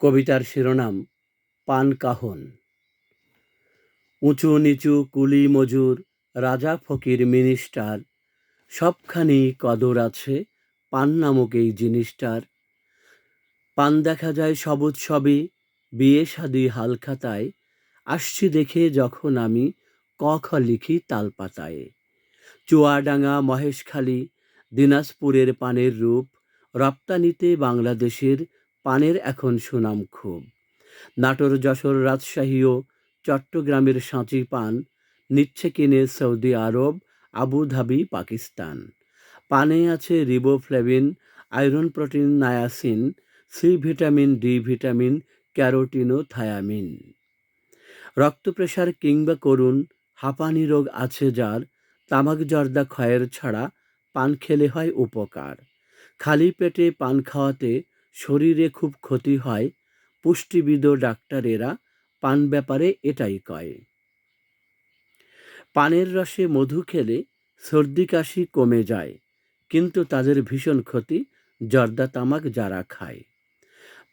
কবিতার শিরোনাম, পান কাহন। উঁচু নিচু কুলি মজুর, রাজা ফকির মিনিস্টার, সবখানি কদর আছে পান নামক এই জিনিসটার। পান দেখা যায় সব উৎসবে বিয়ে শাদি হালখাতায়, আসছি দেখে যখন আমি ক খ লিখি তালপাতায়। চুয়াডাঙ্গা মহেশখালী, দিনাজপুরের পানের রূপ, রপ্তানিতে বাংলাদেশের পানের এখন সুনাম খুব। নাটোর যশোর রাজশাহী ও চট্টগ্রামের সাঁচি পান নিচ্ছে কিনে সৌদি আরব, আবুধাবি, পাকিস্তান। পানে আছে riboflavin, iron protein, niacin, C vitamin, D vitamin, carotene ও থায়ামিন। রক্ত প্রেশার কিংবা করুন, হাঁপানি রোগ আছে যার, তামাক জর্দা ক্ষয়ের ছাড়া পান খেলে হয় উপকার। খালি পেটে পান খাওয়াতে শরীরে খুব ক্ষতি হয়, পুষ্টিবিদ ডাক্তারেরা পান ব্যাপারে এটাই কয়। পানের রসে মধু খেলে সর্দি কাশি কমে যায়, কিন্তু তাদের ভীষণ ক্ষতি জর্দা তামাক যারা খায়।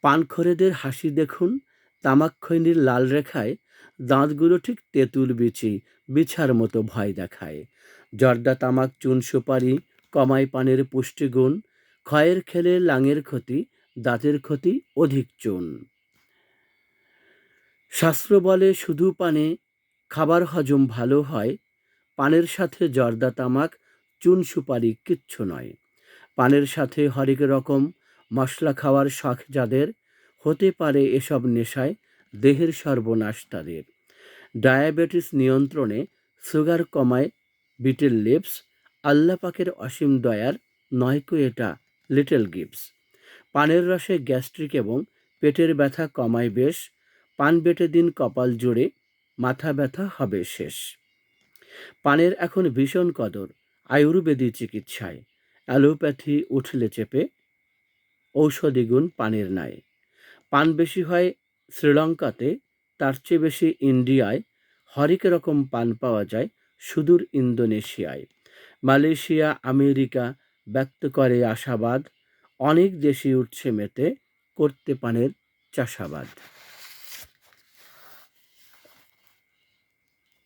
পানখোরেদের হাসি দেখুন, তামাক খৈনির লাল রেখায় দাঁতগুলো ঠিক তেঁতুল বিচি, বিছার মতো ভয় দেখায়। জর্দা তামাক চুন সুপারি কমায় পানের পুষ্টিগুণ, ক্ষয়ের খেলে লাঙের ক্ষতি দাঁতের ক্ষতি অধিক চুন। শাস্ত্র বলে, শুধু পানে খাবার হজম ভালো হয়, পানের সাথে জর্দা তামাক, চুন সুপারি কিচ্ছু নয়। পানের সাথে হরেক রকম মশলা খাওয়ার শখ যাদের, হতে পারে এসব নেশায় দেহের সর্বনাশ তাদের। ডায়াবেটিস নিয়ন্ত্রণে সুগার কমায় বিটেল লিপস আল্লাপাকের অসীম দয়ার নয়কো এটা লিটল গিপস পানের রসে গ্যাস্ট্রিক এবং পেটের ব্যথা কমায় বেশ, পান বেটে দিন কপাল জুড়ে, মাথা ব্যথা হবে শেষ। পানের এখন ভীষণ কদর, আয়ুর্বেদী চিকিৎসায়, অ্যালোপ্যাথি উঠলে চেপে, ঔষধি গুণ পানের নাই পান বেশি হয় শ্রীলঙ্কাতে, তার চেয়ে বেশি ইন্ডিয়ায়, হরেক রকম পান পাওয়া যায় সুদূর ইন্দোনেশিয়ায়। মালয়েশিয়া, আমেরিকা ব্যক্ত করে আশাবাদ অনেক দেশে উঠছে মেতে করতে পানের চাষাবাদ।